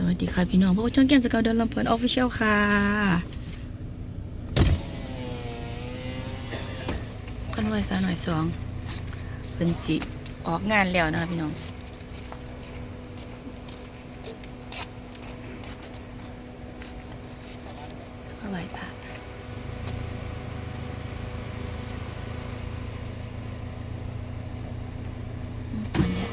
สวัสดีค่ะพี่น้องพวกบช่องเกมสกาวเดินลำเพลินออฟฟิเชียลค่ะคันไวสาวหน่อยสองเป็นสิ ออกงานแล้วนะคะพี่น้องมาไว้ค่ะอืมอันเนี้ย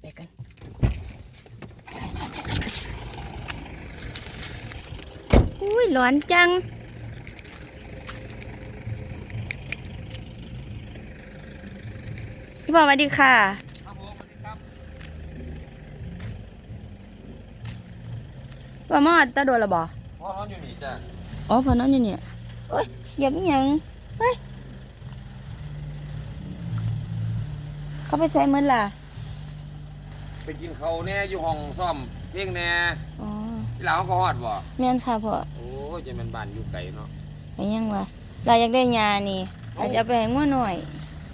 ไปกัน อุ้ยร้อนจัง พี่บอกสวัสดีค่ะ ครับผมสวัสดีครับว่ามอดตาโดนละบ่พ่อนอนอยู่นี่จ้ะอ๋อพอนอนอยู่เนี่ยโอ้ยเหยียบอีหยังเฮ้ยเขาไปใส่มันล่ะไปกินเขาวแน่อยู่ห้องซ่อมเพ่งแน่อ๋อที่หลังเขาก็ฮอดบ่ แม่นค่ะพ่อโอ้ ยจะเป็นบ้านอยู่ไกลเนาะไปยังวะเราอยากได้ยานี่อาจจะเอาไปให้งัวหน่อย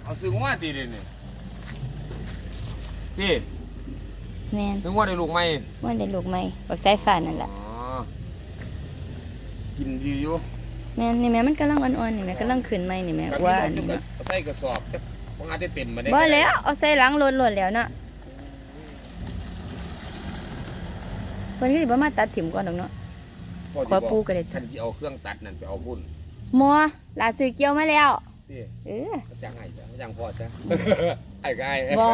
เอาซื้องัวตีเด่นนี่พี่แม่นซื้องัวได้ลูกไหมว่าได้ลูกไหมบักสายฟ้านั่นอ๋ล่ะอกินดีอยู่แม่นนี่แม่มันกำลังอ่อนๆนี่แม่กำลังขึ้นไหมนี่แม่กับว่าพี่อันน้นี้องเนาะเอาใส่กระสอบจักบ่งอาจจะเต็มมาได้บ่แล้วเอาใส่หลังรถรถแล้วเนาะเพิ่นก็สิบ่มาตัดถิ่มก่อนดอกเนาะพ ขอปูก็ได้ท่านที่เอาเครื่องตัดนั่นไปเอาพุ่นหมอลาซื้อเกี่ยวมาแล้วพี่เออจังไงจ้ะจังพอซะไอ้กายบ่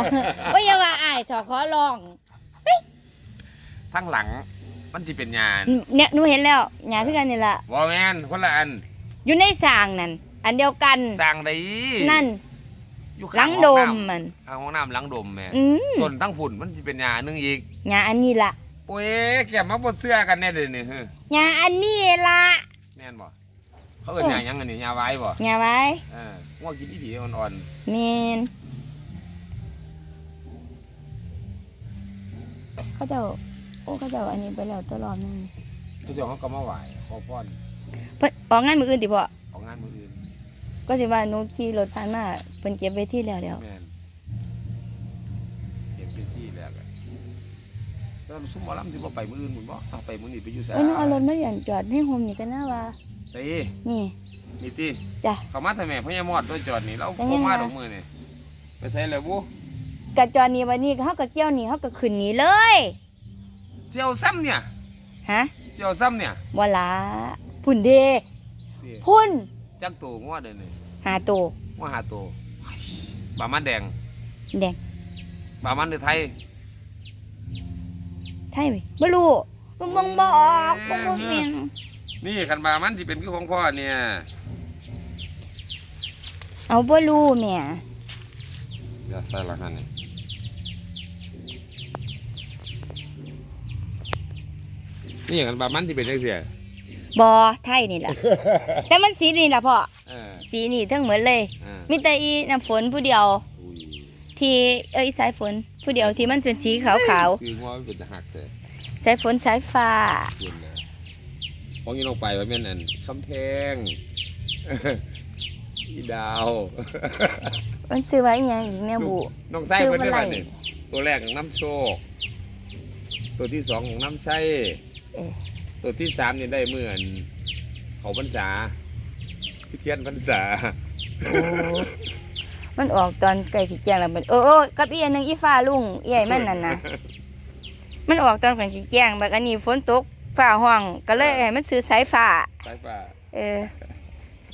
ว่าอย่าว่าอ้ายเถอะขอร้องทั้งหลังมันสิเป็นหยานเนี่ยหนูเห็นแล้วหยาคือกันนี่ล่ะบ่แม่นคนละอัน อยู่ในสร้างนั่นอันเดียวกันสร้างได้นั่นอยู่หลัข้างโดห้อมน้ำมันข้างห้องน้ำหลังดมแม่อืมส่วนทั้งผุ่นมันจะเป็นยาหนึงอีกหยาอันนี้ล่ะ โอ้ยแกมาบนเสื้อกันแน่เลยนี่เฮ้ยหยาอันนี้ล่ะแม่นบ่เขาเอิ้นยาหยังอันนี้ยาไว้บ่หยาไว้เออง่วงกินอีผีอ่อนแมนเขาเจ้าโอ้เขาเจ้าอันนี้ไปแล้วตลอดนึงๆทุกอย่างเขาก็มาไหว้ขอพรเพิ่นออกงานมืออื่นติพ่อของงานมื้ออื่นก็สิว่าหนูขี่รถผ่านมาเพิ่นเก็บไว้ที่แล้วแล้วแม่น แล้วซุ่มหมอลำสิบ่ไปมื้ออื่นหมื้บ่ถ้าไปมื้อนี้ไปอยู่ไสเอ้ยหนูเอารถมาเรียนจอดให้โฮมนี่ก็น่าว่าใส่นี่ นี่ติจ้ะเขามาทำแม่พญามอดตัวจอดนี่เราเป็นบ่ยังไงมาดอกมื้อนี่ไปใส่แล้วบ่กะจอดนี่วันนี้เขาก็เกี่ยวนี่เขาก็ขึ้นนี่เลยเสี่ยวซ้ำเนี่ยฮะเสี่ยวซ้ำเนี่ยบ่ละพุ่นเดติพุ่นจักตัวงัวเด้อนี่หาตัวว่าหาตัวบามันแดงแดงบามันหรือไทย ใช่ไหมบ่รู้มึงบ่งบ่ออกบ่งบ่แม่นนี่คันบามันที่เป็นคือของพ่อเนี่ยเอาบ่รู้แม่เดี๋ยวใส่ละคันนี่นี่คันบามันที่เป็นจังเสียบ่ไทยนี่ล่ะแต่มันสีนี่ล่ะพ่อ เออสีนี่ทั้งหมดเลย เออมีแต่อีน้ำฝนผู้เดียว อุ้ย ที่เอ้ยสายฝน ผู้เดียวที่มันเป็นสีขาวซื้องัวมันเป็นตะหักแต่ๆสายฝนสายฟ้าคุณนะของยี่ลงไปว่าแม่นอันคำแพง อีดาวมันซื้อไว้อีหยังอีกแนวบุ น้องไส้ซื้อเพิ่นได้มาบัดไล่นี่ตัวแรกของน้ำโชค ตัวที่สองของน้ำไส้เอ๊ะ ตัวที่สามนี่ได้เมื่อนเขาพรรษาพิเทียนพรรษา โอ้ มันออกตอนใกล้สิแจ้งแล้วมันโอ้โอ้กับอีอันหนึงอีฟ้าลุงอีไอ้มันนั่นน่ะมันออกตอนก่อนสิแจ้งบัดอันนี้ฝนตกฟ้าห้องก็เลยให้มันซื้อสายฟ้าสายฟ้าเออ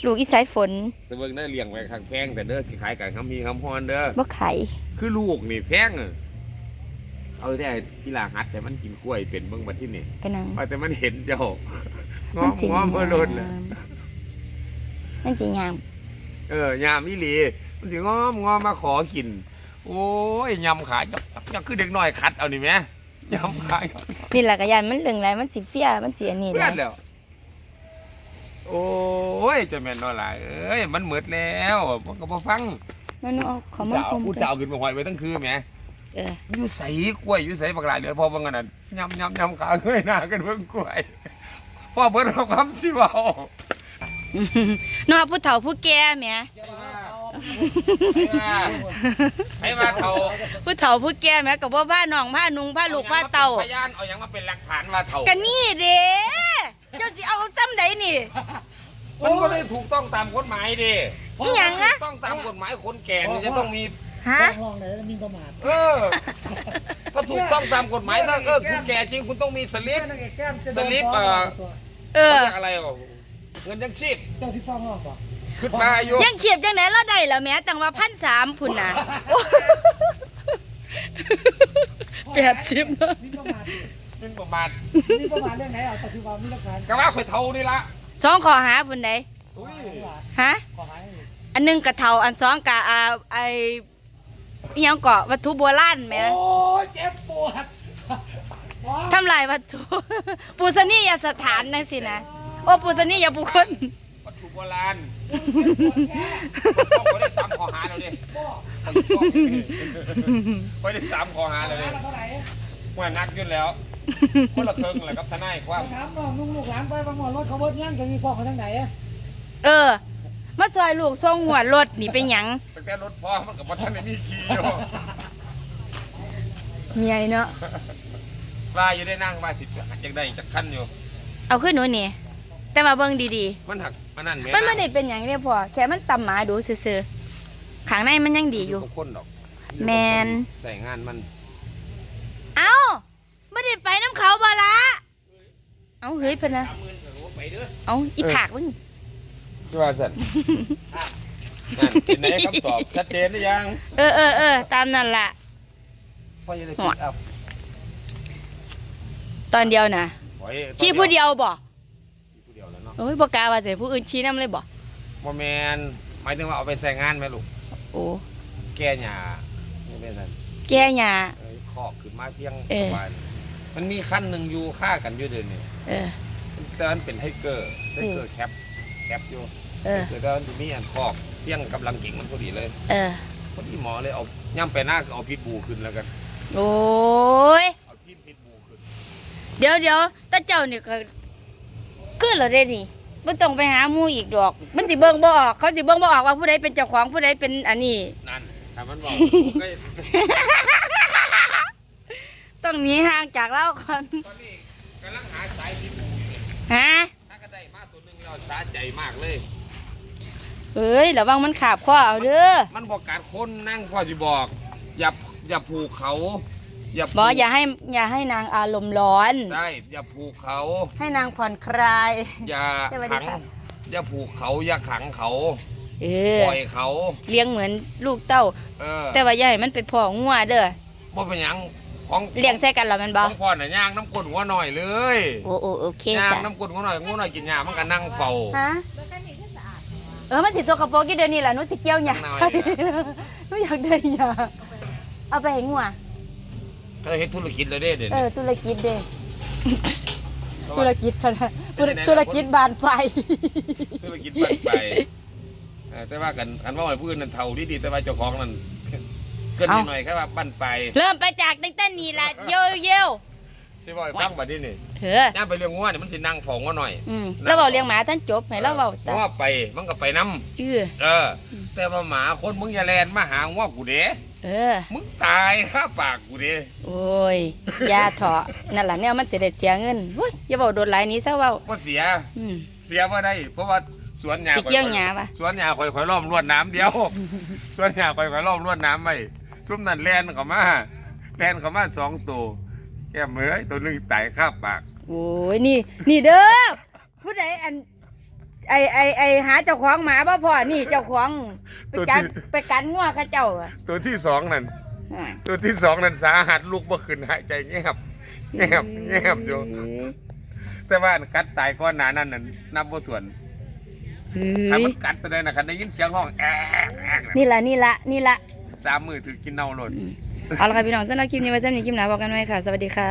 ลูกอีสายฝนแต่เบิ่งได้เลี้ยงไว้ข้างแพงแต่เด้อสิขายกันคำมีคำพรเด้อบ่ไข่คือลูกนี่แพงอะเอาแต่อีหลาหัดแต่มันกินกล้วยเป็นเบิ่งบัดที่นี่กะนังว่าแต่มันเห็นเจ้างอมัมสิงอมเพื่อลดเลยมันสิงาม เออยามอีหลี มันสิงอมงอมมาขอกิน โอ้ยยำขาจักจักจักคือเด็กน้อยคัดเอานี่แหมยำขาจักนี่ล่ะกะยานมันเหลืองไหลมันสิเฟี้ยมันสิอันนี้เพื่แหอละนแล้วโอ้ยเจะแม่นน้อยหลายเอ้ยมันหมดแล้วมันก็บ่ฟังมันเอาขอผู้มันสาวคมผู้สาวขึ้นมาหอยไว้ทั้งคืนแหม เอออยู่ใสกล้วยอยู่ใสบักหลายเหลือพอบังกันนั่นยำยำยำขาเงยหน้ากันเบิ่งกล้วยพ่อเบิ่งเอาคำสิเว้าเนาะผู้เฒ่าผู้แก่แหม ให้มาเท่าผู้เฒ่าผู้แก่แหมก็บ่พาน้องพานุงพาลูกพาเต้าพยานเอาหยังมาเป็นหลักฐานว่าเท่ากันนี่เด้เจ้าสิเอาจำใดนี่ มันก็ได้ถูกต้องตามกฎหมายดินี่หยังนะ ถูกต้องตามกฎหมายคนแก่นี่จะต้องมี ฮะ ห้องไหนมีประมาทเออถ้าถูกต้องตามกฎหมายถ้าเออคุณแก่จริงคุณต้องมีสลิปนางเอกแก้มจะสลิปเอ่อ เออเขาเรียกอะไรอะเงินยังชีพเจ้าสิฟ้องร้องก่อน ขึ้นมาอายุยังเขียบจังไหนเราได้แล้วแหม้ตั้งว่าพันสามพุ่นน่ะโอ้แปดสิบเนอะมีประมาทหนึ่งประมาณมีประมาทเรื่องไหนเอาแต่สิว่ามีหลักฐานก็ว่าข่อยเท่านี่ละสองข้อหาพุ่นใดอุ้ยฮะขอหายให้อันหนึงกะเทาอันสองกะอ่าไออิหยังเกาะวัตถุโบราณแหมโอ้ยเจ็บปวดว้าทำลายวัตถุปูสนียสถานนั่นสินะ โอ้ปูสนียบุคคลวัตถุ โบราณต้องไปได้สามข้อหาแล้วดิบ่ไปได้สามข้อหาแล้วดิเท่าไหร่ว่านักอยุ่นแล้วคนละเคิงแหละครับทนายความถามน้องนุ่งลูกหลานไปบางวันรถเขาเบิดย่างจะมีฟ้องเขาทางไหนอะเออมาซอยลูกส่งหัวรถนี่เป็นหยังตั้งแต่รถพ่อมันกับว่าท่านได้มีขี่อยู่เมียเนาะว่าอยู่ได้นั่งว่าสิบหักยังได้จากขั้นอยู่ เอาขึ้นหนูนี่แต่มาเบิ่งดีมันหัก มันนั่นแม่ๆมันไม่ได้เป็นหยังเด้พอแค่มันตำหมาดูซื่อๆข้างในมันยังดีอยู่ทุกคนดอกแมน ใส่งานมันเอ้าไม่ได้ไปน้ำเขาบ่ละเอาเฮ้ยเพิ่นนะสามหมื่นก็รู้ไปเด้อเอาอีผากมึงว่าสันนั่นเป็นไหนคำตอบชัดเจนหรือยังเออเออเออตามนั่นล่ะ พ่อจะได้คิดอัพตอนเดียวนะโอ้ยชี้ผู้เดียวบ่ โอ้ยบ่กล้าว่าจะให้ผู้อื่นชี้นํเลยบ่โมแมนหมายถึงว่าเอาไปใส่งานไหมลูก โอ้แก้หญ้านี่เป็นสันแก่หญ้าเอ้ยคอกขึ้นมาเพียงเออ ประมาณมันมีขั้นหนึ่งอยู่ค่ากันอยู่เดือนนี้เออ แต่มันเป็นไฮเกอร์ไฮเกอร์แคปแคปอยู่เออ คือก็มีอันคอกเพียงกำลังกิ่งมันพอดีเลยเออ พอดีหมอเลยเอาย่ำไปหน้าก็เอาพิษบูขึ้นแล้วกันโอ้ย เอาทีมพิษบูขึ้น เดี๋ยวเดี๋ยวตาเจ้านี่ก็ คือเหรอเด้นี่บ่ต้องไปหาหมู่อีกดอก มันสิเบิ่งบ่ออก เขาสิเบิ่งบ่ออกว่าผู้ใดเป็นเจ้าของผู้ใดเป็นอันนี้ นั่นถ้ามันบอกก็ต้องหนีห่างจากเราก่อนตอนนี้กำลังหาสายพิษบูอยู่เนี่ยฮะถ้าก็ได้มาตัวหนึงเราสาใจมากเลย เอ้ยระวังมันขาบข้อเอาเด้อมันบอกการคนนั่งพ่อจะบอก อย่าอย่าผูกเขา อย่าผูกบ่อย่าให้อย่าให้นางอารมณ์ร้อน ใช่อย่าผูกเขา ให้นางผ่อนคลาย อย่าสวัสดีขัง ค่ะ อย่าผูกเขาอย่าขังเขาเออปล่อยเขา เลี้ยงเหมือนลูกเต้า เออแต่ว่าอย่าให้มันไปพ่องัวเด้อบ่เป็นหยังของเลี้ยงใส่กันแล้วแมันขบ่องพ่อน่ะย่างน้ำกลนหัวหน่อยเลยโอ้โอ้โอเคย่างจ้ะน้ำกลนหัวหน่อยหัวหน่อยกินยามันก็นั่งเฝ้า ฮะเออมันสิตัวกระโปรงกี่เดือนนี่แหละหนุสิเกี่ยวหยาน้อยใช่หนุอยากได้หยาเอาไปให้งัว เขาเฮ็ดธุรกิจเลยเด้เดี๋ยวเอนี้อธุรกิจเด้เพราะธุว่ารกิจพะนะเป็นยังไงธุรกิจบานไฟธุรกิจบันไปเออแต่ว่ากันกันว่าไอ้ผู้อื่นนั่นเท่าดีๆแต่ว่าเจ้าของนั่นเกินนิดหน่อยแค่ว่าบันไป เริ่มไปจากตั้งแต่นี้ละเยี่ยวเยี่ยวสิบ่ให้ฟังบัดนี้นี่เถอะย่างไปเรื่องงัวเนี่ยมันสินั่งเฝ้างัวหน่อยอืมแล้วเบาเลี้ยงหมาท่านจบให้เราเบาเพตาราะว่าไปมันก็ไปนํชื่อเออ แต่ว่าหมาคนมึงอย่าแลนมาหางัวกูเด้ เออ มึงตายค่าปากกูเด้โอ้ยอยาเถาะนั่นล่ะเนี่ยมันสิได้เสียเงินเฮ้ยอย่าเบาโดนหลายหนี้ซะเบาบ่เสีย อืม เสียบ่ได้ เพราะว่าสวนหญ้าสิเกี่ยวหญ้าปะ สวนหญ้าข่อยข่อยล้อมรวดน้ำเดียว สวนหญ้าข่อยข่อยล้อมรวดน้ำไว้ซุ่มนั่นแล่นเข้ามาแล่นเข้ามาสองตัวแก้มเอ้ยตัวหนึงตายค่าปาก โอ้ยนี่ นี่เด้อผู้ใดอัน ไอไอไอหาเจ้าของหมาบ่พ่อนี่เจ้าของไปกัดไปกันงัวเขาเจ้าอะตัวที่สองนั่น อ่าตัวที่สองนั่นสาหัสลูกบ่ขึ้นหายใจแงบแงบแงบอยู่แต่ว่าอันกัดตายก้อนหนานั่นน่ะนับบ่ถ้วนเฮ้ถ้ายมันกัดตัวใดนะครับได้ยินเสียงห้องแอ๊กแอ๊กน่ะนี่ละนี่ละนี่ละสามมือถือกินเน่าหล่น เอาละค่ะพี่น้องสำหรับคลิปนี้ไว้สำหรับคลิปหน้าพบกันไหมค่ะ สวัสดีค่ะ